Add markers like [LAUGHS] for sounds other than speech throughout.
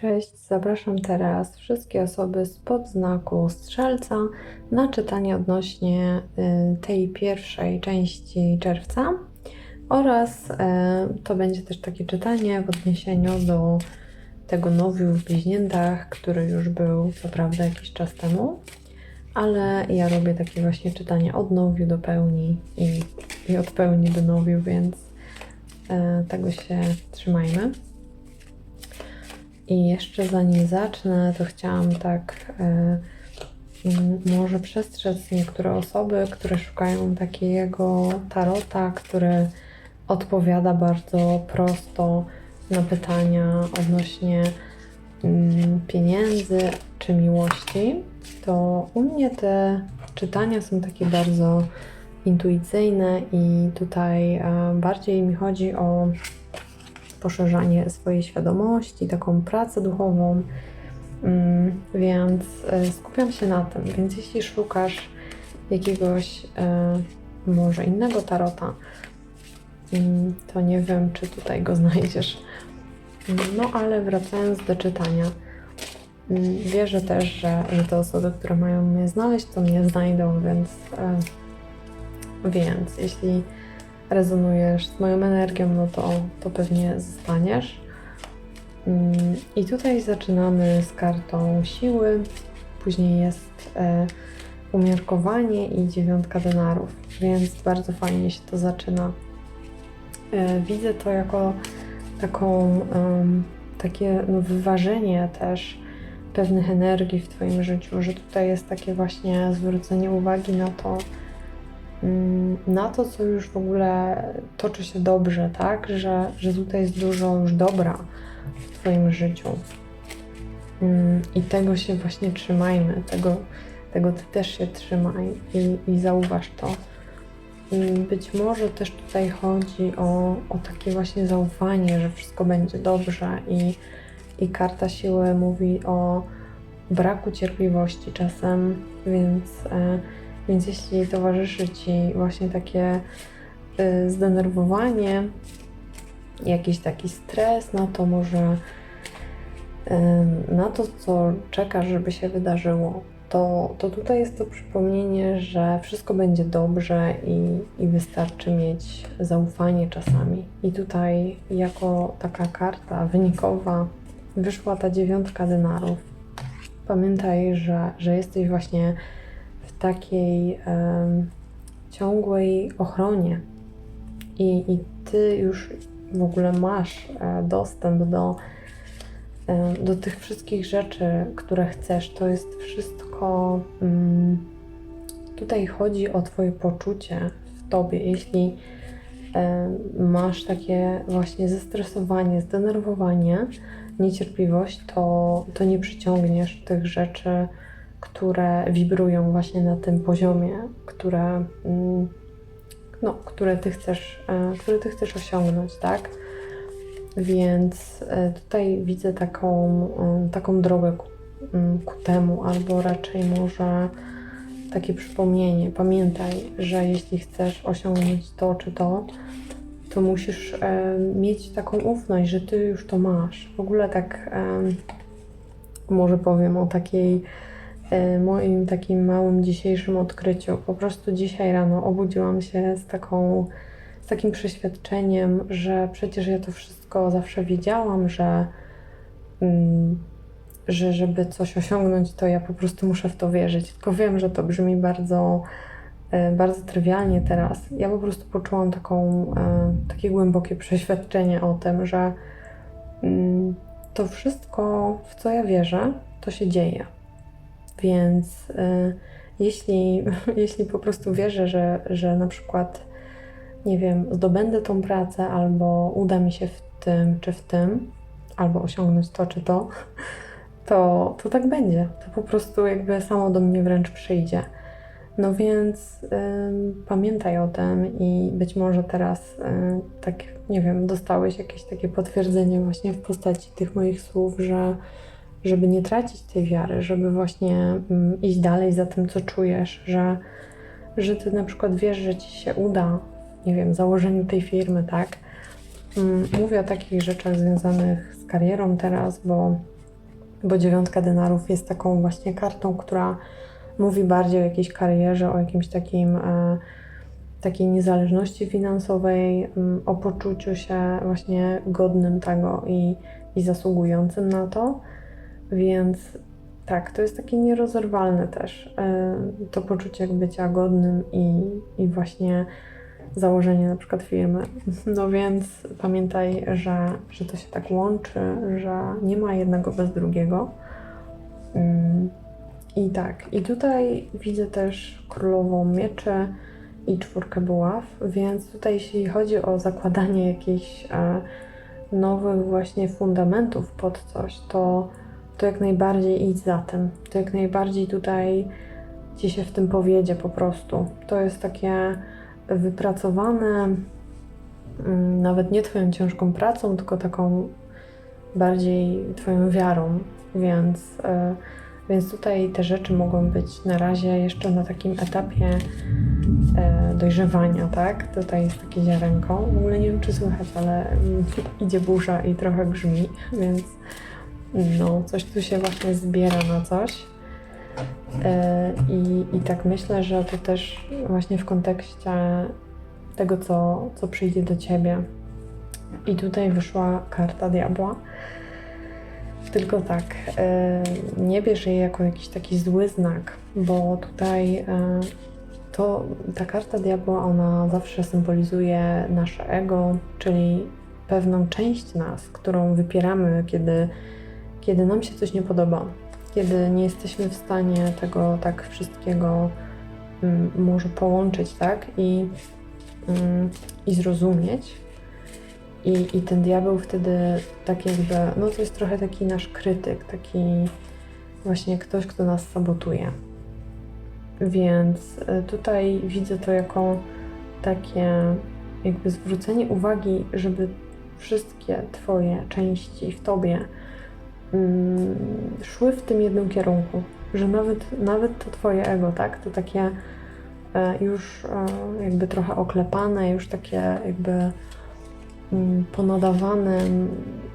Cześć, zapraszam teraz wszystkie osoby spod znaku strzelca na czytanie odnośnie y, tej pierwszej części czerwca oraz y, to będzie też takie czytanie w odniesieniu do tego nowiu w bliźniętach, który już był co prawda jakiś czas temu, ale ja robię takie właśnie czytanie od nowiu do pełni i, i od pełni do nowiu, więc y, tego się trzymajmy. I jeszcze zanim zacznę, to chciałam tak e, może przestrzec niektóre osoby, które szukają takiego tarota, który odpowiada bardzo prosto na pytania odnośnie mm, pieniędzy czy miłości. To u mnie te czytania są takie bardzo intuicyjne i tutaj e, bardziej mi chodzi o poszerzanie swojej świadomości, taką pracę duchową. Mm, Więc e, skupiam się na tym. Więc jeśli szukasz jakiegoś e, może innego tarota, mm, to nie wiem, czy tutaj go [LAUGHS] znajdziesz. No ale wracając do czytania. mm, Wierzę też, że, że te osoby, które mają mnie znaleźć, to mnie znajdą, więc, e, więc jeśli rezonujesz z moją energią, no to, to pewnie zostaniesz. Mm, I tutaj zaczynamy z kartą siły, później jest e, umiarkowanie i dziewiątka denarów, więc bardzo fajnie się to zaczyna. E, widzę to jako taką, takie no, wyważenie też pewnych energii w Twoim życiu, że tutaj jest takie właśnie zwrócenie uwagi na to, na to, co już w ogóle toczy się dobrze, tak? Że, że tutaj jest dużo już dobra w Twoim życiu. Mm, I tego się właśnie trzymajmy, tego, tego Ty też się trzymaj i, i zauważ to. Mm, Być może też tutaj chodzi o, o takie właśnie zaufanie, że wszystko będzie dobrze i, i karta siły mówi o braku cierpliwości czasem, więc, e, więc jeśli towarzyszy Ci właśnie takie y, zdenerwowanie, jakiś taki stres, no to może y, na to, co czekasz, żeby się wydarzyło, to, to tutaj jest to przypomnienie, że wszystko będzie dobrze i, i wystarczy mieć zaufanie czasami. I tutaj, jako taka karta wynikowa, wyszła ta dziewiątka denarów. Pamiętaj, że, że jesteś właśnie w takiej ciągłej ochronie i, i ty już w ogóle masz e, dostęp do, do tych wszystkich rzeczy, które chcesz. To jest wszystko. Mm, tutaj chodzi o Twoje poczucie w Tobie. Jeśli masz takie właśnie zestresowanie, zdenerwowanie, niecierpliwość, to, to nie przyciągniesz tych rzeczy, które wibrują właśnie na tym poziomie, które, mm, no, które, ty chcesz, e, które ty chcesz osiągnąć, tak? Więc e, tutaj widzę taką, e, taką drogę ku, mm, ku temu, albo raczej może takie przypomnienie. Pamiętaj, że jeśli chcesz osiągnąć to czy to, to musisz e, mieć taką ufność, że ty już to masz. W ogóle tak e, może powiem o takiej moim takim małym dzisiejszym odkryciu. Po prostu dzisiaj rano obudziłam się z taką z takim przeświadczeniem, że przecież ja to wszystko zawsze wiedziałam, że, mm, że żeby coś osiągnąć, to ja po prostu muszę w to wierzyć. Tylko wiem, że to brzmi bardzo e, bardzo trywialnie teraz. Ja po prostu poczułam taką, e, takie głębokie przeświadczenie o tym, że mm, to wszystko, w co ja wierzę, to się dzieje. Więc e, jeśli, [LAUGHS] jeśli po prostu wierzę, że, że na przykład, nie wiem, zdobędę tą pracę, albo uda mi się w tym czy w tym, albo osiągnąć to czy to, [LAUGHS] to, to tak będzie. To po prostu jakby samo do mnie wręcz przyjdzie. No więc ym, pamiętaj o tym i być może teraz, ym, tak nie wiem, dostałeś jakieś takie potwierdzenie właśnie w postaci tych moich słów, że żeby nie tracić tej wiary, żeby właśnie ym, iść dalej za tym, co czujesz, że, że ty na przykład wiesz, że ci się uda, nie wiem, założeniu tej firmy, tak? Ym, Mówię o takich rzeczach związanych z karierą teraz, bo bo dziewiątka denarów jest taką właśnie kartą, która mówi bardziej o jakiejś karierze, o jakimś takim e, takiej niezależności finansowej, mm, o poczuciu się właśnie godnym tego i, i zasługującym na to. Więc tak, to jest takie nierozerwalne też e, to poczucie bycia godnym i, i właśnie założenie na przykład firmy. [LAUGHS] No więc pamiętaj, że, że to się tak łączy, że nie ma jednego bez drugiego. Mm, I tak, i tutaj widzę też królową mieczy i czwórkę buław, więc tutaj jeśli chodzi o zakładanie jakichś e, nowych właśnie fundamentów pod coś, to, to jak najbardziej idź za tym. To jak najbardziej tutaj ci się w tym powiedzie po prostu. To jest takie wypracowane mm, nawet nie twoją ciężką pracą, tylko taką bardziej twoją wiarą, więc, e, więc tutaj te rzeczy mogą być na razie jeszcze na takim etapie e, dojrzewania, tak? Tutaj jest takie ziarenko. W ogóle nie wiem, czy słychać, ale mm, idzie burza i trochę grzmi, [LAUGHS] więc no, coś tu się właśnie zbiera na coś. E, I, I tak myślę, że to też właśnie w kontekście tego, co, co przyjdzie do ciebie. I tutaj wyszła karta diabła. Tylko tak, e, nie bierz jej jako jakiś taki zły znak, bo tutaj e, to ta karta diabła, ona zawsze symbolizuje nasze ego, czyli pewną część nas, którą wypieramy, kiedy, kiedy nam się coś nie podoba, kiedy nie jesteśmy w stanie tego tak wszystkiego mm, może połączyć, tak? I, mm, i zrozumieć. I, I ten diabeł wtedy tak jakby, no to jest trochę taki nasz krytyk, taki właśnie ktoś, kto nas sabotuje. Więc y, tutaj widzę to jako takie jakby zwrócenie uwagi, żeby wszystkie Twoje części w Tobie szły w tym jednym kierunku, że nawet, nawet to Twoje ego, tak, to takie e, już e, jakby trochę oklepane, już takie jakby mm, ponadawane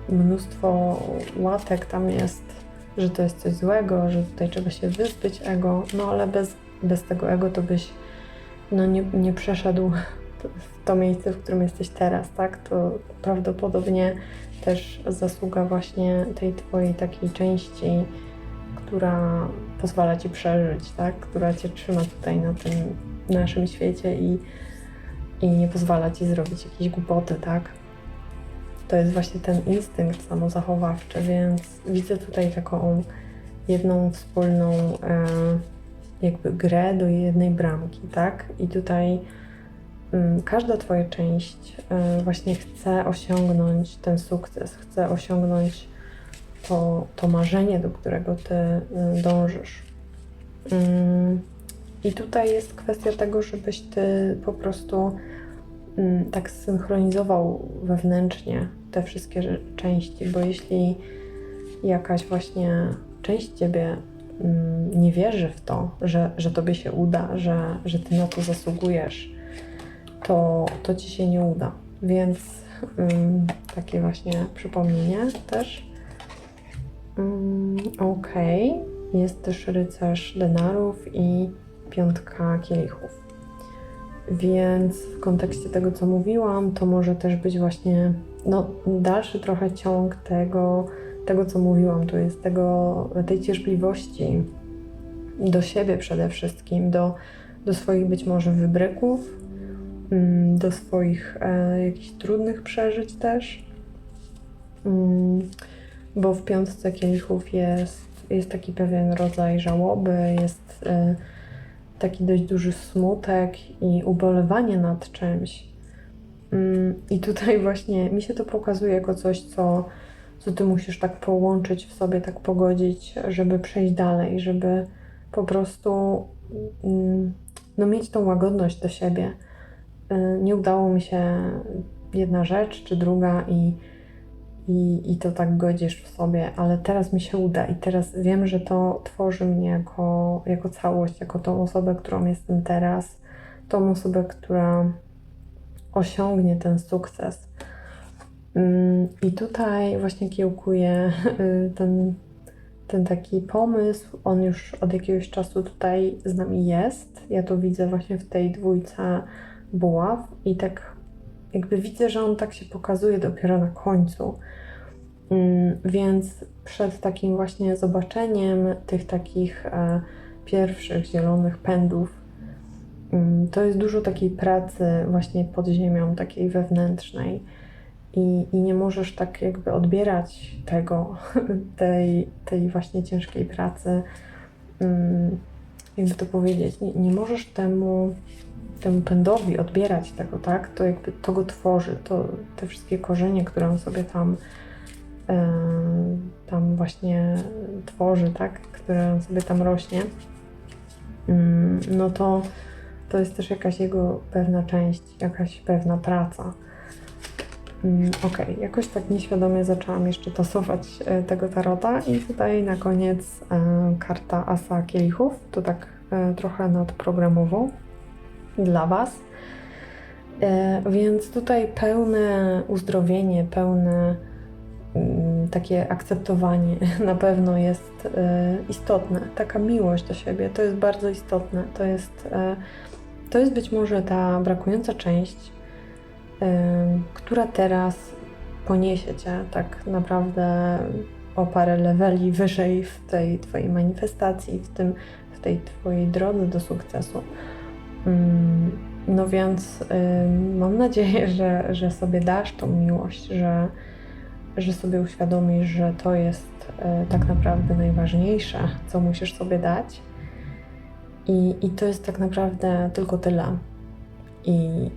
mnóstwo łatek tam jest, że to jest coś złego, że tutaj trzeba się wyzbyć ego, no ale bez, bez tego ego to byś no nie, nie przeszedł w to miejsce, w którym jesteś teraz, tak? To prawdopodobnie też zasługa właśnie tej Twojej takiej części, która pozwala Ci przeżyć, tak? Która Cię trzyma tutaj na tym naszym świecie i, i nie pozwala Ci zrobić jakiejś głupoty, tak? To jest właśnie ten instynkt samozachowawczy, więc widzę tutaj taką jedną wspólną e, jakby grę do jednej bramki, tak? I tutaj każda Twoja część e, właśnie chce osiągnąć ten sukces, chce osiągnąć to, to marzenie, do którego Ty y, dążysz. Mm, I tutaj jest kwestia tego, żebyś Ty po prostu mm, tak synchronizował wewnętrznie te wszystkie części, bo jeśli jakaś właśnie część Ciebie mm, nie wierzy w to, że, że Tobie się uda, że, że Ty na to zasługujesz, to, to Ci się nie uda. Więc ym, takie właśnie przypomnienie też. Mm, Okej. Jest też rycerz denarów i piątka kielichów. Więc w kontekście tego, co mówiłam, to może też być właśnie no, dalszy trochę ciąg tego, tego, co mówiłam. To jest tego, tej cierpliwości do siebie przede wszystkim, do, do swoich być może wybryków, do swoich e, jakichś trudnych przeżyć też. Mm, bo w piątce kielichów jest, jest taki pewien rodzaj żałoby, jest y, taki dość duży smutek i ubolewanie nad czymś. Mm, I tutaj właśnie mi się to pokazuje jako coś, co, co ty musisz tak połączyć w sobie, tak pogodzić, żeby przejść dalej, żeby po prostu mm, no, mieć tą łagodność do siebie. Y, Nie udało mi się jedna rzecz czy druga i i, i to tak godzisz w sobie, ale teraz mi się uda i teraz wiem, że to tworzy mnie jako, jako całość, jako tą osobę, którą jestem teraz, tą osobę, która osiągnie ten sukces. Mm, I tutaj właśnie kiełkuje y, ten ten taki pomysł, on już od jakiegoś czasu tutaj z nami jest. Ja to widzę właśnie w tej dwójce buław i tak jakby widzę, że on tak się pokazuje dopiero na końcu. Mm, Więc przed takim właśnie zobaczeniem tych takich e, pierwszych zielonych pędów, mm, to jest dużo takiej pracy właśnie pod ziemią, takiej wewnętrznej. I, I nie możesz tak jakby odbierać tego, [LAUGHS] tej, tej właśnie ciężkiej pracy. Mm, Jakby to powiedzieć, nie, nie możesz temu, temu pędowi odbierać tego, tak? To jakby to go tworzy, to, te wszystkie korzenie, które on sobie tam, em, tam właśnie tworzy, tak? Które on sobie tam rośnie. Mm, No to, to jest też jakaś jego pewna część, jakaś pewna praca. Mm, Okej, jakoś tak nieświadomie zaczęłam jeszcze tasować e, tego tarota i tutaj na koniec e, karta Asa Kielichów, to tak e, trochę nadprogramowo dla Was. E, Więc tutaj pełne uzdrowienie, pełne mm, takie akceptowanie [LAUGHS] na pewno jest e, istotne. Taka miłość do siebie to jest bardzo istotne. To jest, e, to jest być może ta brakująca część, która teraz poniesie cię tak naprawdę o parę leveli wyżej w tej twojej manifestacji, w, tym, w tej twojej drodze do sukcesu. Mm, No więc mam nadzieję, [LAUGHS] że, że sobie dasz tą miłość, że, że sobie uświadomisz, że to jest e, tak naprawdę najważniejsze, co musisz sobie dać. I, I to jest tak naprawdę tylko tyle. I,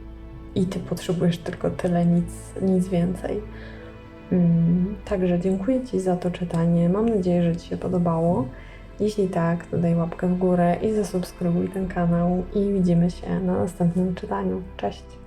i ty potrzebujesz tylko tyle, nic, nic więcej. Mm, Także dziękuję Ci za to czytanie. Mam nadzieję, że Ci się podobało. Jeśli tak, to daj łapkę w górę i zasubskrybuj ten kanał i widzimy się na następnym czytaniu. Cześć!